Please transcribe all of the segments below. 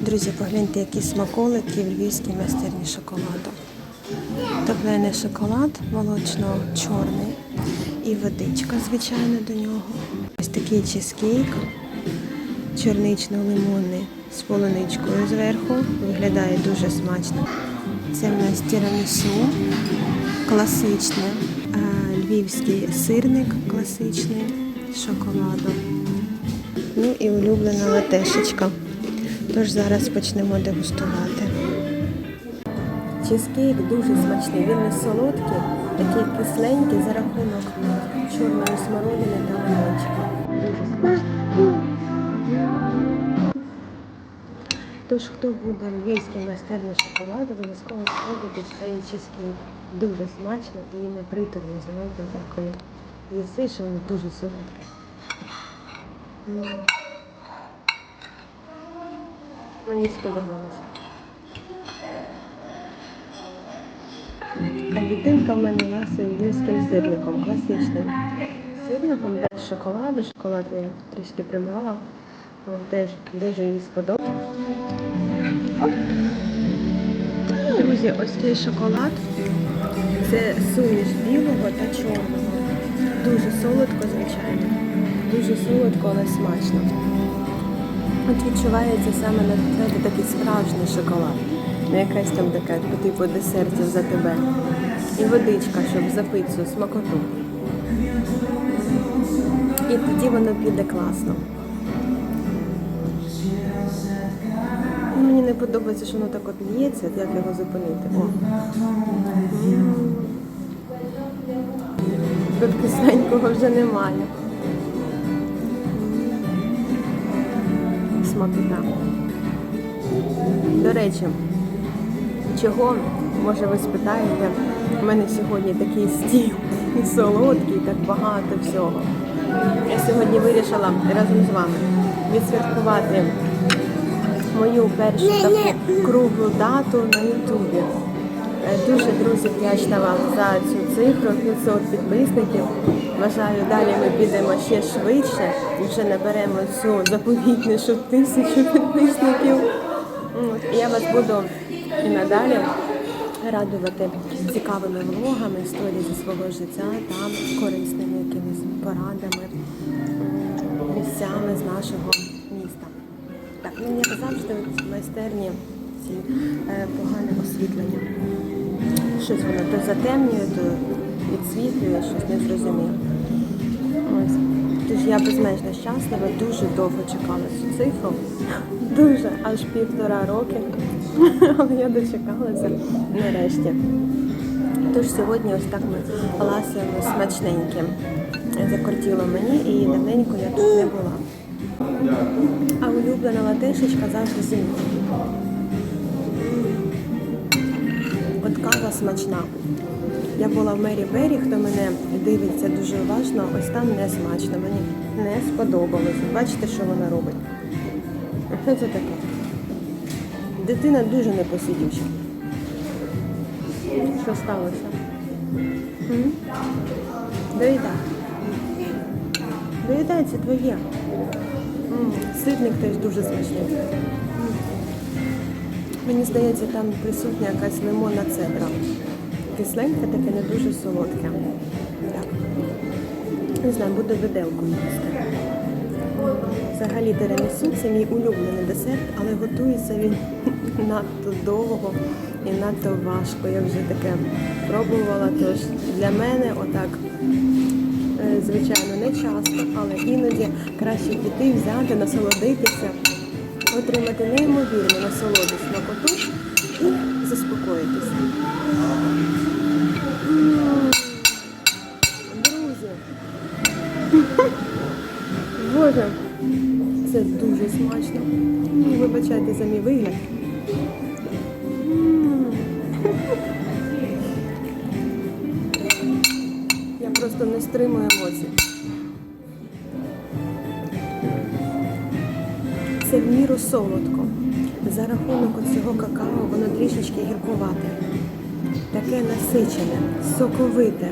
Друзі, погляньте, які смаколики в львівській майстерні шоколаду. Топлений шоколад молочно-чорний і водичка, звичайно, до нього. Ось такий чизкейк, чорнично-лимонний з полуничкою зверху. Виглядає дуже смачно. Це в нас тірамісу, класичне, львівський сирник класичний з шоколадом. Ну і улюблена латешечка. Тож зараз почнемо дегустувати. Чизкейк дуже смачний, він не солодкий, такий кисленький за рахунок чорної смородини та лимончика. Тож, хто буде в львівській майстерні шоколаду, обов'язково спробуйте цей чизкейк. Дуже смачно і не приторний, знаєте, такої. Їси, що він дуже солодкий. Мені сподобалося. А дитинка в мене ласує львівським сирником, класичним. Сирником без шоколаду, шоколад я трішки примала. Дуже їй сподобалося. Друзі, ось цей шоколад це суміш білого та чорного. Дуже солодко, звичайно. Дуже солодко, але смачно. От відчувається саме на знаєте, такий справжній шоколад. Не якась там така по типу десертів за тебе. І водичка, щоб запити цю смакоту. І тоді воно піде класно. Ну, Мені не подобається, що воно так от лється, як його зупинити. О. Тут кисленького вже немає. Смакота. До речі, чого, може ви спитаєте, у мене сьогодні такий стіл і солодкий, так багато всього. Я сьогодні вирішила разом з вами відсвяткувати мою першу таку круглу дату на Ютубі. Е, Дуже, друзі, вдячна вам за цю цифру 500 підписників. Вважаю, далі ми підемо ще швидше і вже наберемо цю заповітнішу тисячу підписників. Я вас буду і надалі радувати цікавими влогами, історії зі свого життя та корисними якимись порадами, місцями з нашого міста. Так, ну як завжди в майстерні ці е, погане освітлення. Щось воно то затемнює, то відсвітлює, щось не зрозуміло. Тож я безмежно щаслива, дуже довго чекала цю цифру. Дуже, аж півтора роки. Але я дочекалася нарешті. Тож сьогодні ось так ми ласуємо смачненьким. Закортіло мені і давненько я тут не була. А улюблена латишечка завжди зі мною. Кава смачна. Я була в Мері Бері, хто мене дивиться дуже уважно, ось там не смачно. Мені не сподобалося. Бачите, що вона робить? Це таке? Дитина дуже непосидюча. Що сталося? Доїдай. Доїдай, це твоє. М, Сирник теж дуже смачний. Мені здається, там присутня якась лимонна цедра. Кисленьке таке не дуже солодке. Так. Не знаю, буду виделку їсти. Взагалі тирамісу це мій улюблений десерт, але готується він надто довго і надто важко. Я вже таке пробувала. Тож для мене отак, е, звичайно, не часто, але іноді краще піти, взяти, насолодитися, отримати неймовірну насолоду смакоту і заспокоїтися. Друзі, Боже, це дуже смачно. Вибачайте за мій вигляд. Я просто не стримую емоцій. Це в міру солодко. За рахунок цього какао воно трішечки гіркувате. Таке насичене, соковите.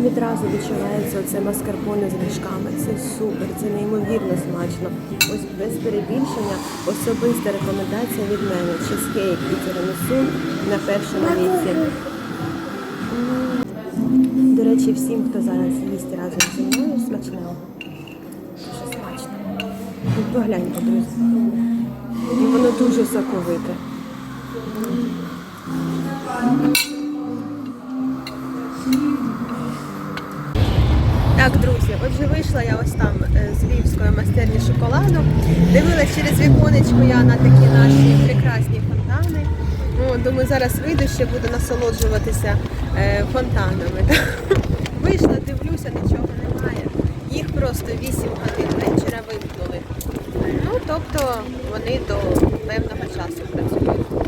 Відразу відчувається оце маскарпоне з вершками. Це супер, це неймовірно смачно. Ось без перебільшення особиста рекомендація від мене. Чизкейк і тірамісу на першому місці. До речі, всім, хто зараз їсть разом зі мною, смачного. Ну, Погляньте, друзі. І воно дуже соковите. Так, друзі, отже, вийшла я ось там е, з Львівської майстерні шоколаду. Дивилась через віконечко я на такі наші прекрасні фонтани. О, думаю, зараз вийду ще буду насолоджуватися е, фонтанами. Вийшла, дивлюся, нічого немає. Їх просто 8 годин вечора вимкнули. Ну, тобто вони до певного часу працюють.